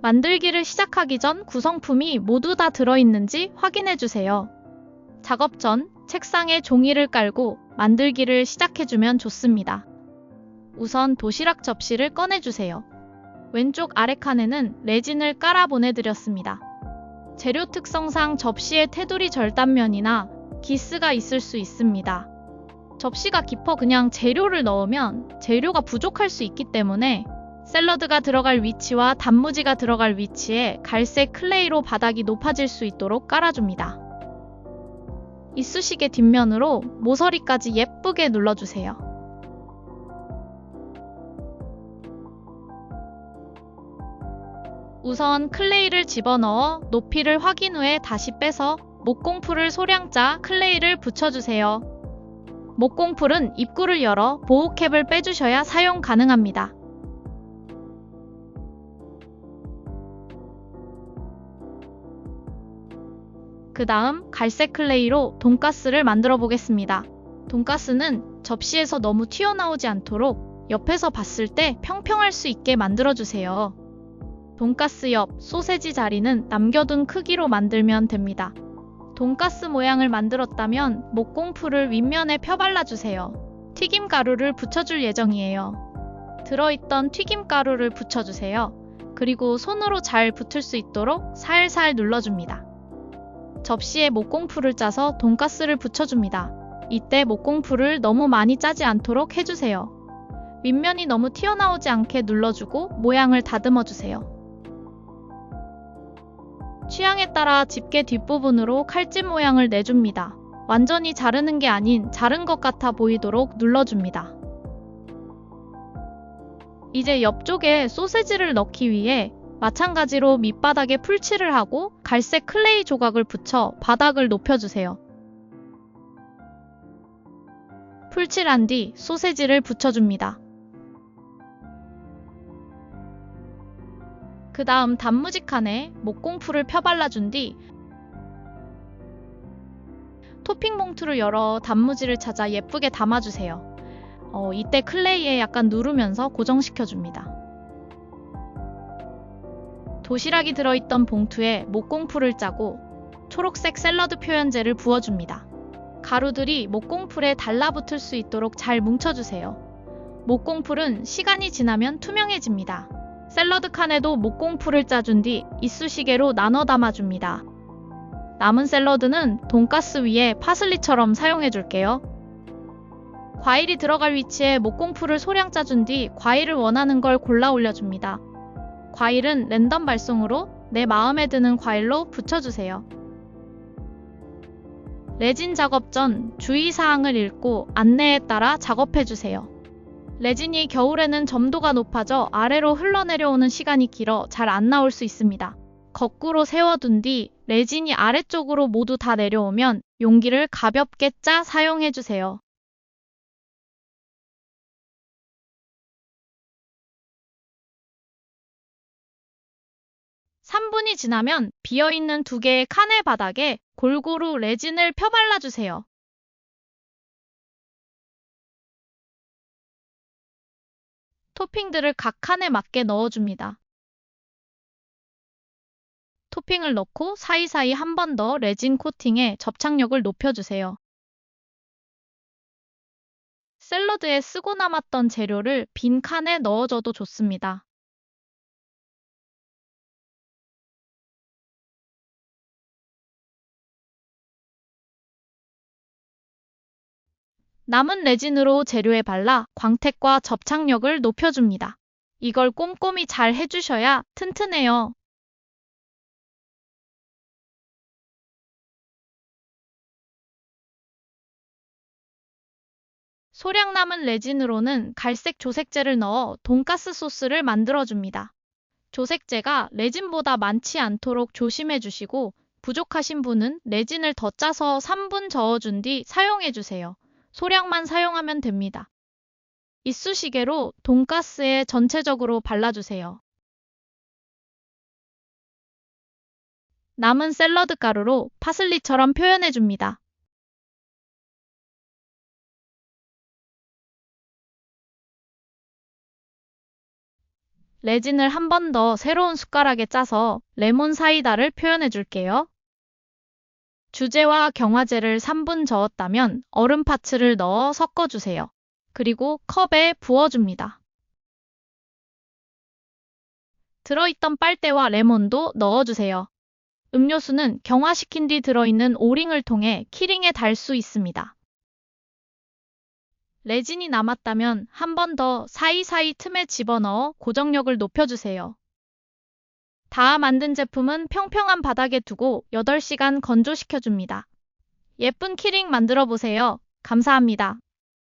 만들기를 시작하기 전 구성품이 모두 다 들어있는지 확인해 주세요. 작업 전 책상에 종이를 깔고 만들기를 시작해주면 좋습니다. 우선 도시락 접시를 꺼내주세요. 왼쪽 아래 칸에는 레진을 깔아 보내드렸습니다. 재료 특성상 접시에 테두리 절단면이나 기스가 있을 수 있습니다. 접시가 깊어 그냥 재료를 넣으면 재료가 부족할 수 있기 때문에 샐러드가 들어갈 위치와 단무지가 들어갈 위치에 갈색 클레이로 바닥이 높아질 수 있도록 깔아줍니다. 이쑤시개 뒷면으로 모서리까지 예쁘게 눌러주세요. 우선 클레이를 집어넣어 높이를 확인 후에 다시 빼서 목공풀을 소량 짜 클레이를 붙여주세요. 목공풀은 입구를 열어 보호캡을 빼주셔야 사용 가능합니다. 그 다음 갈색 클레이로 돈가스를 만들어 보겠습니다. 돈가스는 접시에서 너무 튀어나오지 않도록 옆에서 봤을 때 평평할 수 있게 만들어 주세요. 돈가스 옆 소세지 자리는 남겨둔 크기로 만들면 됩니다. 돈가스 모양을 만들었다면 목공풀을 윗면에 펴발라 주세요. 튀김 가루를 붙여줄 예정이에요. 들어있던 튀김 가루를 붙여주세요. 그리고 손으로 잘 붙을 수 있도록 살살 눌러줍니다. 접시에 목공풀을 짜서 돈가스를 붙여줍니다. 이때 목공풀을 너무 많이 짜지 않도록 해주세요. 윗면이 너무 튀어나오지 않게 눌러주고 모양을 다듬어 주세요. 취향에 따라 집게 뒷부분으로 칼집 모양을 내줍니다. 완전히 자르는 게 아닌 자른 것 같아 보이도록 눌러줍니다. 이제 옆쪽에 소세지를 넣기 위해 마찬가지로 밑바닥에 풀칠을 하고 갈색 클레이 조각을 붙여 바닥을 높여주세요. 풀칠한 뒤 소세지를 붙여줍니다. 그 다음 단무지 칸에 목공풀을 펴발라준 뒤 토핑 봉투를 열어 단무지를 찾아 예쁘게 담아주세요. 어, 이때 클레이에 약간 누르면서 고정시켜줍니다. 도시락이 들어있던 봉투에 목공풀을 짜고 초록색 샐러드 표현제를 부어줍니다. 가루들이 목공풀에 달라붙을 수 있도록 잘 뭉쳐주세요. 목공풀은 시간이 지나면 투명해집니다. 샐러드 칸에도 목공풀을 짜준 뒤 이쑤시개로 나눠 담아줍니다. 남은 샐러드는 돈가스 위에 파슬리처럼 사용해줄게요. 과일이 들어갈 위치에 목공풀을 소량 짜준 뒤 과일을 원하는 걸 골라 올려줍니다. 과일은 랜덤 발송으로 내 마음에 드는 과일로 붙여주세요. 레진 작업 전 주의사항을 읽고 안내에 따라 작업해주세요. 레진이 겨울에는 점도가 높아져 아래로 흘러내려오는 시간이 길어 잘 안 나올 수 있습니다. 거꾸로 세워둔 뒤 레진이 아래쪽으로 모두 다 내려오면 용기를 가볍게 짜 사용해주세요. 3분이 지나면 비어있는 두 개의 칸의 바닥에 골고루 레진을 펴발라주세요. 토핑들을 각 칸에 맞게 넣어줍니다. 토핑을 넣고 사이사이 한 번 더 레진 코팅에 접착력을 높여주세요. 샐러드에 쓰고 남았던 재료를 빈 칸에 넣어줘도 좋습니다. 남은 레진으로 재료에 발라 광택과 접착력을 높여줍니다. 이걸 꼼꼼히 잘 해주셔야 튼튼해요. 소량 남은 레진으로는 갈색 조색제를 넣어 돈가스 소스를 만들어줍니다. 조색제가 레진보다 많지 않도록 조심해 주시고 부족하신 분은 레진을 더 짜서 3분 저어준 뒤 사용해 주세요. 소량만 사용하면 됩니다. 이쑤시개로 돈가스에 전체적으로 발라주세요. 남은 샐러드 가루로 파슬리처럼 표현해줍니다. 레진을 한 번 더 새로운 숟가락에 짜서 레몬 사이다를 표현해 줄게요. 주재와 경화제를 3분 저었다면 얼음 파츠를 넣어 섞어주세요. 그리고 컵에 부어줍니다. 들어있던 빨대와 레몬도 넣어주세요. 음료수는 경화시킨 뒤 들어있는 오링을 통해 키링에 달 수 있습니다. 레진이 남았다면 한 번 더 사이사이 틈에 집어넣어 고정력을 높여주세요. 다 만든 제품은 평평한 바닥에 두고 8시간 건조시켜줍니다. 예쁜 키링 만들어 보세요. 감사합니다.